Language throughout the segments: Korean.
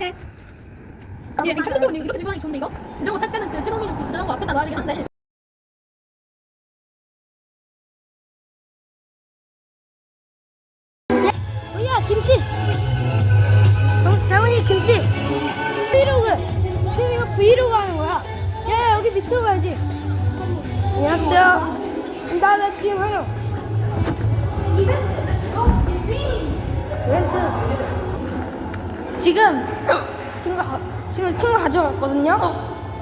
이렇게. 이게 핸드폰 이렇게 가기 좋은데 이거? 자전거 탈 때는 그 최동민은 그 자전거 앞에다 놔야 되긴 한데. 지금 친구 가, 지금 친구 가져갔거든요.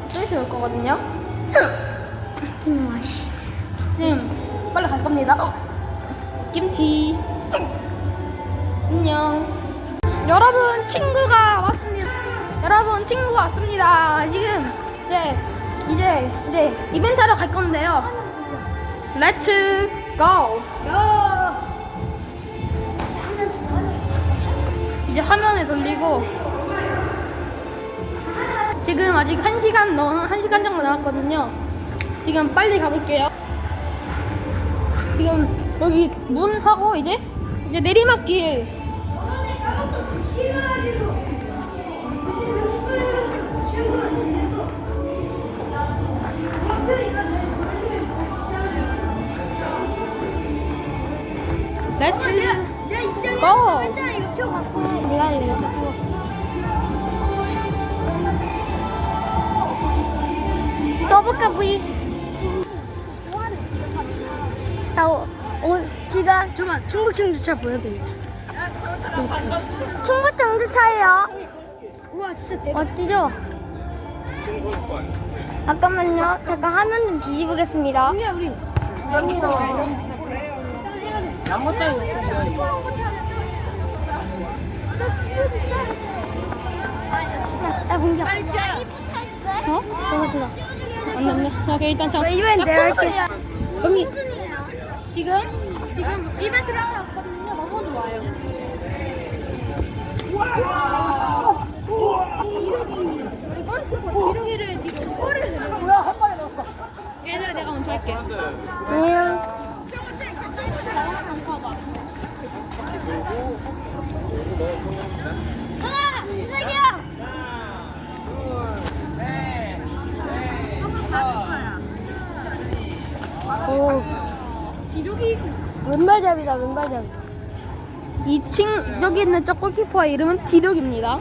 좀 있으면 올 거거든요. 같은 맛이 지금 빨리 갈 겁니다. 김치. 안녕. 여러분 친구가 왔습니다. 여러분 친구가 왔습니다. 지금 이제 이제 이제 이벤트 하러 갈 건데요. 렛츠 고. 이제 화면을 돌리고 지금 아직 1시간 넘, 1시간 정도 남았거든요. 지금 빨리 가볼게요. 지금 여기 문 하고 이제 이제 내리막길 렛츠 떠볼까 부이. 나 오, 오, 지금 잠깐만 충북 청주차 보여드릴게 충북 청주차예요. 우와 진짜 대박. 어디죠? 잠깐만요. 잠깐 화면 좀 뒤집으겠습니다. 우리야 우리 야 공자 어? 너무 좋아. 안 됐네. 오케이 일단 참. 이번엔 내가 할게. 그럼 지금 지금 이벤트를 하러 왔거든요. 너무 좋아요. 기러기 우리 골프 뒤로 꼬리를 내는 뭐야 한 번에 넣었어. 얘들아 내가 먼저 할게. 안녕 하 왼발잡이다 왼발잡이 2층 여기 있는 저 골키퍼의 이름은 디력입니다.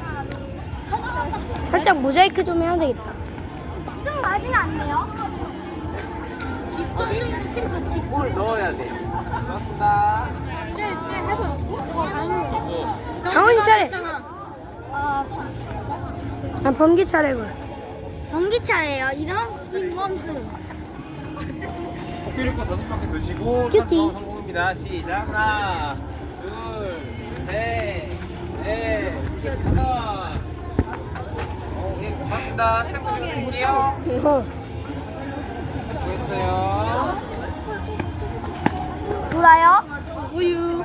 살짝 모자이크 좀 해야 되겠다 지금 맞으면 안 돼요? 있는 캐릭터 지뭘 넣어야 돼. 고맙습니다. 쟤, 쟤 해서 장훈이 차례. 아 번개 차례고 번개차예요 이름 김범수 코끼리 거 다섯 바퀴 드시고 큐티. 차서 성공입니다. 시작. 하나, 둘, 셋, 넷, 다섯. 어, 예, 고맙습니다. 스탬프 좀 드릴게요. 수고했어요. 돌아요? 우유.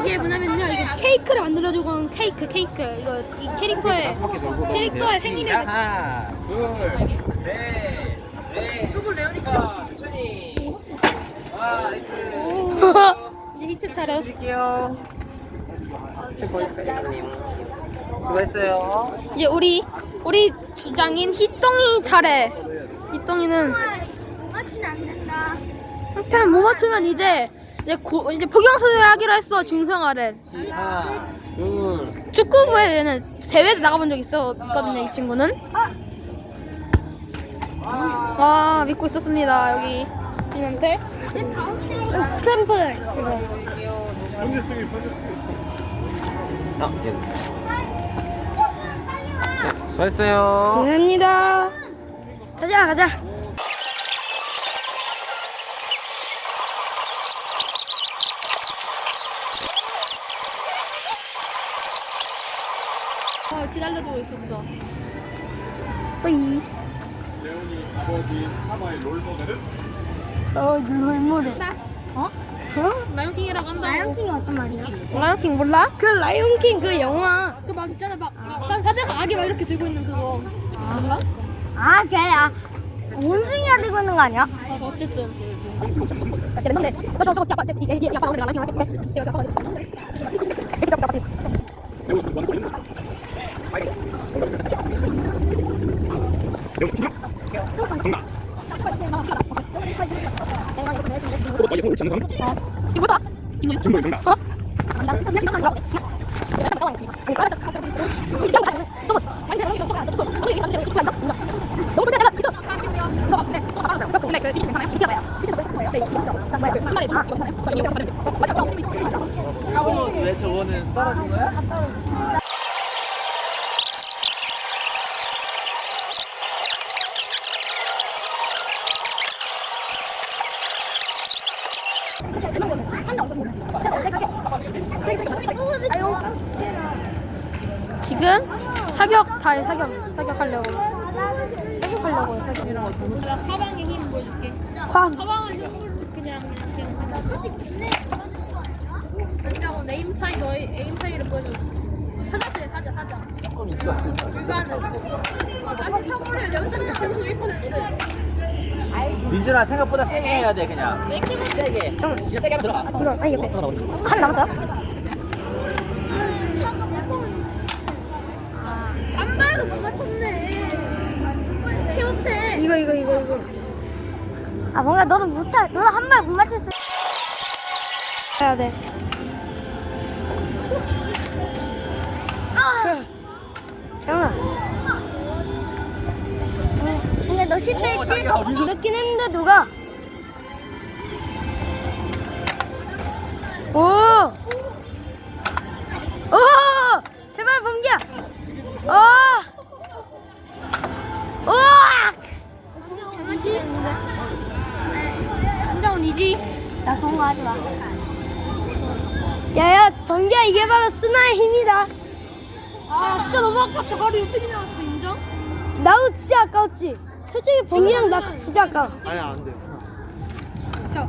이게 뭐냐면요, 이거 케이크를 만들어주고 온 케이크, 케이크. 이거 이 캐릭터의 다섯 바퀴 돌고 넣으면 캐릭터의. 생일을 시작. 하나, 둘, 셋, 넷. 누굴 내오니까 천천히. 와, 나이스. 오. 이제 히트 차례. 드릴게요. 있을까요? 수고했어요. 이제 우리 우리 주장인 희똥이 차례. 희똥이는 맞으면 안 된다 일단 못 맞추면 이제 이제 고, 이제 복용수술 하기로 했어 중성화를. 시- 하나, 둘, 축구부에는 대회도 나가본 적 있었거든요 이 친구는. 아 믿고 있었습니다 여기 이한테. 스탬프 이거 아, 여기. 네, 수고했어요. 감사합니다 가자 가자 어 기다려주고 있었어. 뿌이. 레온이 아버지 사마의 롤모델은 어 롤모델 어? 어? 라이온킹이라고 한다고. 라이온킹이 어떤 말이야? 라이온킹 몰라? 그 라이온킹 그 영화 그 막 있잖아 막, 막 사자가 아기 막 이렇게 들고 있는 그거. 뭔가? 아 걔야 원숭이가 들고 있는 거 아니야? 아 어쨌든. 야, 근데 저거 저거 저거 이게 이게 약간 우리가 라이온킹 할게. 이거다. 정말 정답. 너무 근데 내가 이거 근데 근데 그 지금 괜찮아요? 지금 봐요. 지금 뭐예요? 네, 이거 이거 뭐야? 그 주말에 이거 이거 괜찮아요? 이거 맞아. 왜 저거는 떨어진 거야? 지금 사격 달 사격 사격하려고 사격하려고 사격. 가방에 힘 보여줄게. 쾅. 가방은 그냥 그냥 그냥 그냥. 왜냐고 내 에임 차이 너의 에임 차이를 보여줘. 사자들 사자 사자. 불가능. 아니 사고를 연장 잘하는 1%. 민준아 생각보다 세게 해야 돼 그냥 맥히면 세게 형 이제 세게 하면 들어가 이거 아니 옆에 하나 남았어요? 안 봐도 못 맞췄네. 키우테. 이거 이거 이거 이거 아 뭔가 너도 못할 너도 한발 못 맞췄어 해야 돼 너 실패했지? 늦긴 했는데 누가 오! 오! 제발 범기야 어! 우와! 이지? 안정이지? 나 그런 거 하지 마. 야야, 번개야 이게 바로 스나의 힘이다. 아 진짜 너무 아깝다. 바로 옆에 지나갔어 인정? 나도 진짜 아까웠지. 솔직히 번개랑 나 진짜 아까워. 자.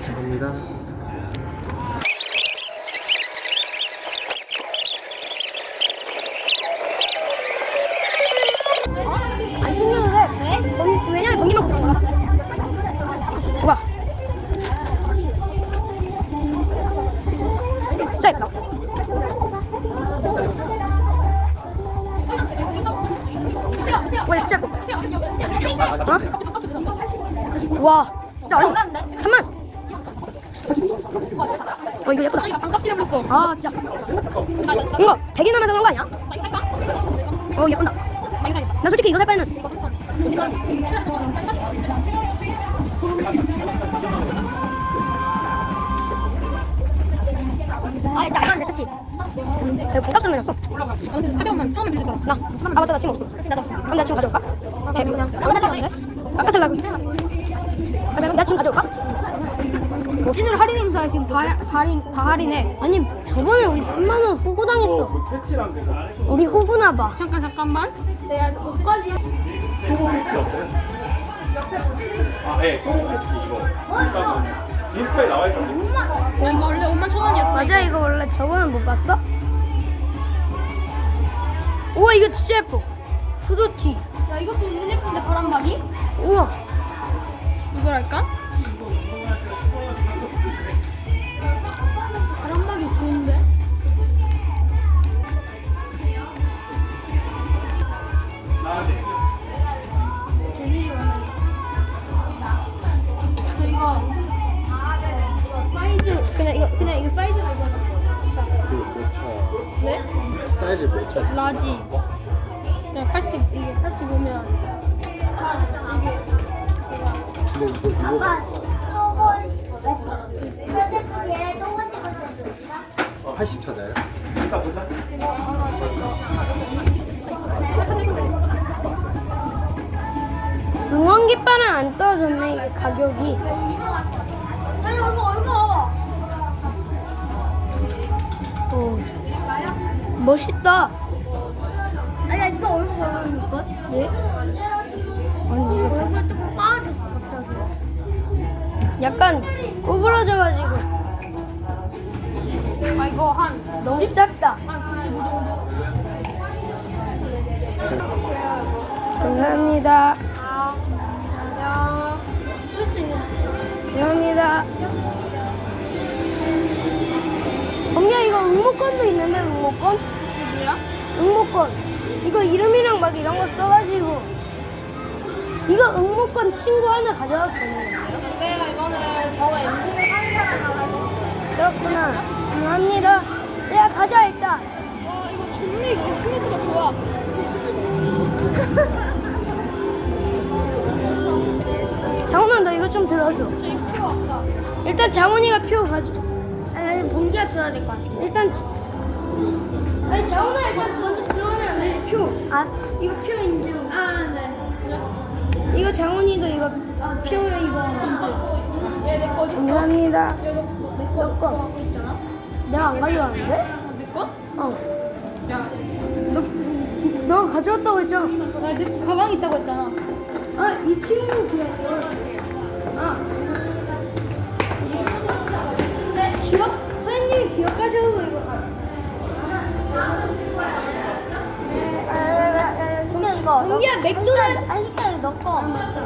감사합니다 아, 진짜. 이거 100일 남아서 그런 거 아니야? 어, 예쁜다. 나 솔직히 이거 살 바에는 아, 일단 안 돼, 그치? 내가 돈값을 내렸어. 하려면 처음에 빌리잖아. 나. 아, 맞다, 나 지금 없어. 나도. 그럼 나 지금 가져올까? 배 그냥. 아까 달라고. 아, 내가 나 지금 가져올까? 진으로 할인 행사 지금 다, 다 할인 다 할인해. 아니, 저번에 우리 3만 원 호구 당했어. 그 패치란 데가 우리 호구나 봐. 잠깐 잠깐만. 내가 옷까지. 패치였어요? 아, 네, 똥 패치 이거. 그러니까 뭐 인스타에 나와 있던데. 어, 이거 원래 5만 천 원이었어. 맞아, 이거 원래 저번에 못 봤어? 우와, 이거 진짜 예뻐. 후드티. 야 이것도 은근 예쁜데 바람막이? 우와. 이거랄까? 그냥 이거 이거 사이즈가 이거다. 자, 그몇 차? 네? 사이즈 몇 차? 라지. 그냥 80 이게 85면 한 이게 근데 이거 이거가 80차잖아요? 이따 보자. 이거 하나 응원 깃발은 안 떨어졌네, 이게 가격이. 야 이거 이거 이거 어. 멋있다. 아니야 이거 얼굴 봐보는 것? 예? 아니, 이거 얼굴 조금 빠졌어 갑자기 약간 꼬부러져가지고 아 이거 한 너무 짧다. 한95 정도? 감사합니다. 안녕 수지친구 있는데 응모권? 이게 뭐야? 응모권. 이거 이름이랑 막 이런 거 써가지고 이거 응모권 친구 하나 가져가도 되는 거예요? 근데 이거는 저거 MD를 사는 사람만 할수 있어요. 그렇구나. 응, 합니다. 내가 가자 일단. 와 이거 좋네 이거 생각보다 좋아. 장훈아 너 이거 좀 들어줘. 진짜 이표 왔다. 일단 장훈이가 표 가져. 아니 봉기가 줘야 될 것 같아. 일단 지- 아니 장훈아 일단 먼저 들어가면 안 돼. 표. 아 이거 표 인증. 아 네. 이거 장훈이도 이거 표 이거. 얘내 거 어디 있어? 감사합니다. 얘너내거 거 갖고 있잖아. 내가 안 가져왔는데? 어, 내 거? 어. 야, 너 너가 가져왔다고 했잖아. 나내 가방 있다고 했잖아. 아 이 친구 그냥 아 기억 사장님이 기억하셔서 이거 진짜 이거 너- 공기 야, 맥도날드- 진짜, 아니 진짜 이거 너 거. 맞다.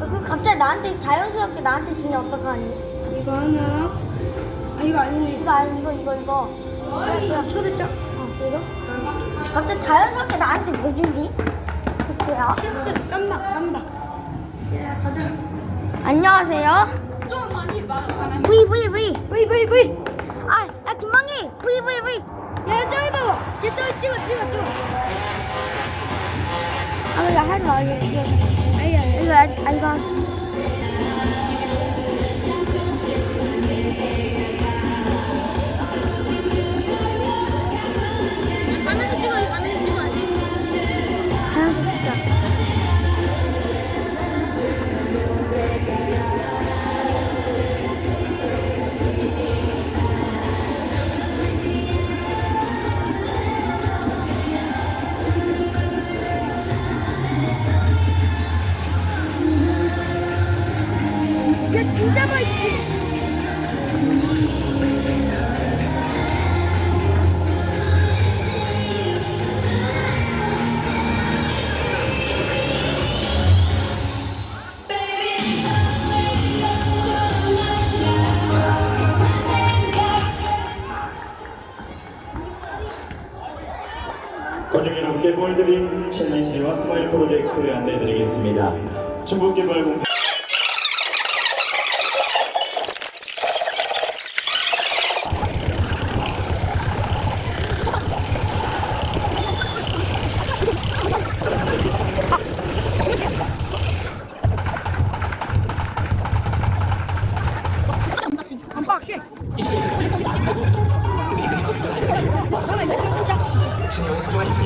그 갑자기 나한테 자연스럽게 나한테 주면 어떡하니? 이거 하나랑 아 이거 아니네. 이거 아니 이거 이거 이거. 이거 초대장. 어 이거? 갑자기 자연스럽게 나한테 왜 주니? 그때야. 실수 깜박 깜박. 야 가자. 안녕하세요. 좀 많이 말안 해. V V V. 브이 브이 브이. 아, 아 김망희. V V V. 야 저기다가 야 저기 찍어 찍어 찍어. 아 이거 하지 마 골드림 챌린지와 스마일 프로젝트를 안내해드리겠습니다. 중국개발공사 신용 수조한 이상